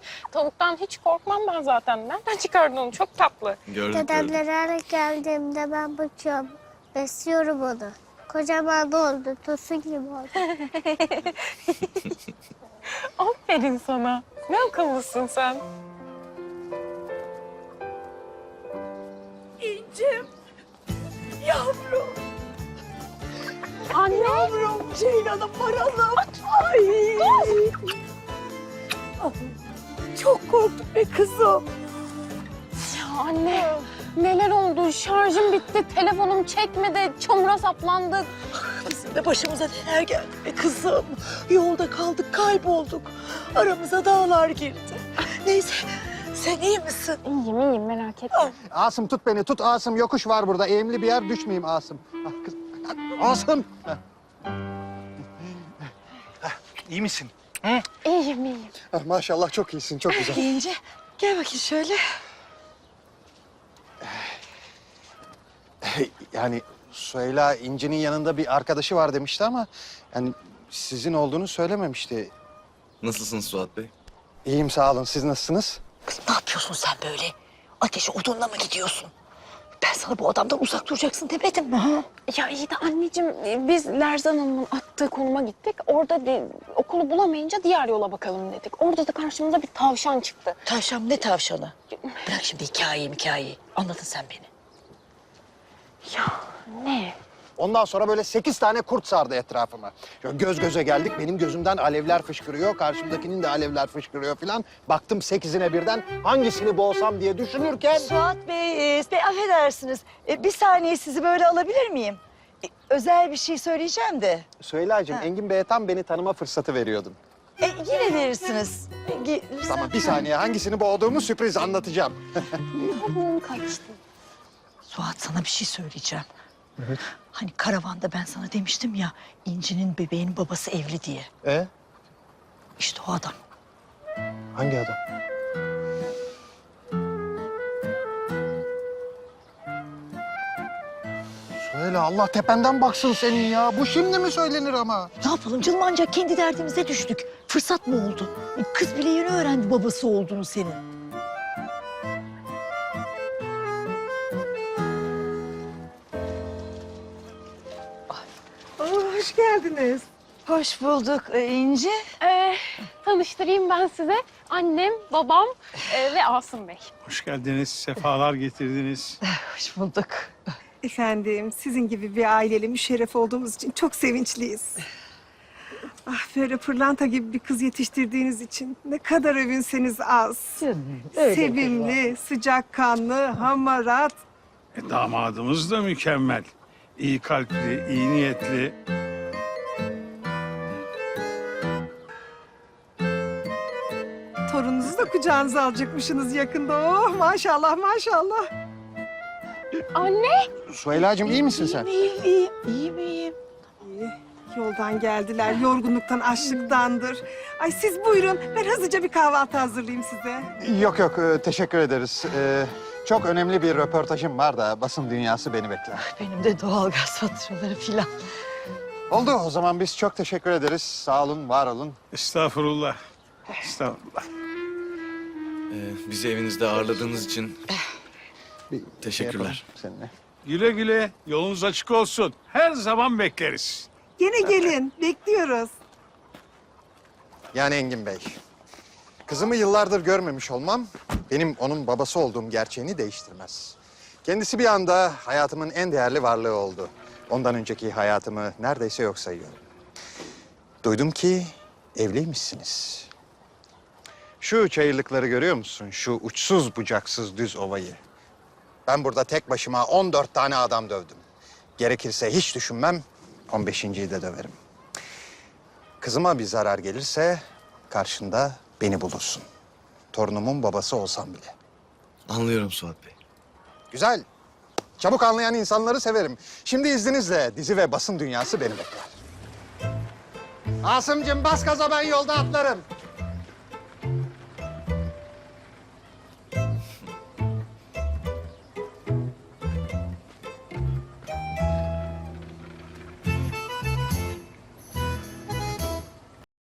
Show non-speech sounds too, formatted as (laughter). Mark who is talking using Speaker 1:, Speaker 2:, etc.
Speaker 1: (laughs) Tavuktan hiç korkmam ben zaten. Nereden çıkardın onu? Çok tatlı.
Speaker 2: Gördük gördük.
Speaker 3: Dedemler her geldiğimde ben bakıyorum. Besliyorum onu. Kocaman oldu. Tosun gibi oldu. (laughs)
Speaker 1: Aferin sana. Ne akıllısın sen.
Speaker 4: İncim. Yavrum.
Speaker 1: Anne.
Speaker 4: Yavrum Ceylan'ım varalım. Ay. Çok korktum be kızım.
Speaker 1: Ya anne. Neler oldu? Şarjım bitti. Telefonum çekmedi. Çamura saplandık.
Speaker 4: Bizim de başımıza neler geldi be kızım. Yolda kaldık, kaybolduk. Aramıza dağlar girdi. Neyse, sen iyi misin?
Speaker 1: İyiyim iyiyim merak etme.
Speaker 5: Asım tut beni tut Asım yokuş var burada eğimli bir yer düşmeyeyim Asım. Ah, kız. Asım. İyi misin?
Speaker 1: İyiyim iyiyim.
Speaker 5: Ah, maşallah çok iyisin çok güzel.
Speaker 4: İnce, gel bakayım şöyle.
Speaker 5: Yani Süheyla İnci'nin yanında bir arkadaşı var demişti ama yani sizin olduğunu söylememişti.
Speaker 2: Nasılsın Suat Bey?
Speaker 5: İyiyim sağ olun siz nasılsınız?
Speaker 4: Kız ne yapıyorsun sen böyle? Ateşe odunla mı gidiyorsun? Ben sana bu adamdan uzak duracaksın demedim mi? Ha?
Speaker 1: Ya iyi de anneciğim e, biz Lerzan Hanım'ın attığı konuma gittik. Orada de, okulu bulamayınca diğer yola bakalım dedik. Orada da karşımıza bir tavşan çıktı.
Speaker 4: Tavşan ne tavşanı? Bırak şimdi hikayeyi hikayeyi. Anlatın sen beni.
Speaker 1: Ya ne?
Speaker 5: Ondan sonra böyle sekiz tane kurt sardı etrafıma. Şöyle göz göze geldik benim gözümden alevler fışkırıyor. Karşımdakinin de alevler fışkırıyor falan. Baktım sekizine birden hangisini boğsam diye düşünürken...
Speaker 6: Suat Bey, e, Bey affedersiniz. E, bir saniye sizi böyle alabilir miyim? Özel bir şey söyleyeceğim de.
Speaker 5: Söyleyacığım
Speaker 6: Ha.
Speaker 5: Engin Bey'e tam beni tanıma fırsatı veriyordum.
Speaker 6: E, yine verirsiniz. Ge-
Speaker 5: Tamam bir saniye hangisini boğduğumu sürpriz anlatacağım.
Speaker 6: Suat sana bir şey söyleyeceğim. Hani karavanda ben sana demiştim ya İnci'nin bebeğin babası evli diye.
Speaker 5: E
Speaker 6: İşte o adam.
Speaker 5: hangi adam? Söyle Allah tependen baksın senin ya. Bu şimdi mi söylenir ama?
Speaker 6: Ne yapalım canım ancak kendi derdimize düştük. Fırsat mı oldu? Kız bile yeni öğrendi babası olduğunu senin.
Speaker 7: Hoş geldiniz.
Speaker 6: Hoş bulduk e, İnci.
Speaker 1: Ee, tanıştırayım ben size. Annem, babam e, ve Asım Bey.
Speaker 8: Hoş geldiniz, sefalar getirdiniz. (laughs)
Speaker 6: Hoş bulduk.
Speaker 7: Efendim, sizin gibi bir aileyle müşerref olduğumuz için çok sevinçliyiz. Ah böyle pırlanta gibi bir kız yetiştirdiğiniz için ne kadar övünseniz az.
Speaker 6: Canım, öyle
Speaker 7: Sevimli, sıcakkanlı, hamarat.
Speaker 8: E, damadımız da mükemmel. İyi kalpli, iyi niyetli.
Speaker 7: Torununuzu da kucağınıza alacakmışsınız yakında. Oh maşallah maşallah.
Speaker 1: Anne!
Speaker 5: Süheyla'cığım iyi misin sen?
Speaker 6: İyiyim, iyiyim, iyiyim, iyiyim.
Speaker 7: İyi, Yoldan geldiler, yorgunluktan, açlıktandır. Ay siz buyurun, ben hızlıca bir kahvaltı hazırlayayım size.
Speaker 5: Yok yok e, teşekkür ederiz. E, çok önemli bir röportajım var da basın dünyası beni bekler.
Speaker 6: Benim de doğalgaz faturaları filan.
Speaker 5: Oldu o zaman biz çok teşekkür ederiz. Sağ olun, var olun.
Speaker 8: Estağfurullah. Estağfurullah.
Speaker 2: Ee, bizi evinizde ağırladığınız için
Speaker 5: Bir şey
Speaker 2: Teşekkürler.
Speaker 5: yapalım seninle.
Speaker 8: Güle güle, yolunuz açık olsun. Her zaman bekleriz.
Speaker 7: Gene gelin, bekliyoruz.
Speaker 5: Yani Engin Bey, kızımı yıllardır görmemiş olmam benim onun babası olduğum gerçeğini değiştirmez. Kendisi bir anda hayatımın en değerli varlığı oldu. Ondan önceki hayatımı neredeyse yok sayıyorum. Duydum ki evliymişsiniz. Şu çayırlıkları görüyor musun? Şu uçsuz bucaksız düz ovayı. Ben burada tek başıma 14 tane adam dövdüm. Gerekirse hiç düşünmem, 15.yi de döverim. Kızıma bir zarar gelirse karşında beni bulursun. Torunumun babası olsam bile.
Speaker 2: anlıyorum Suat Bey.
Speaker 5: Güzel. Çabuk anlayan insanları severim. Şimdi izninizle dizi ve basın dünyası beni bekler. Asımcığım bas gaza ben yolda atlarım.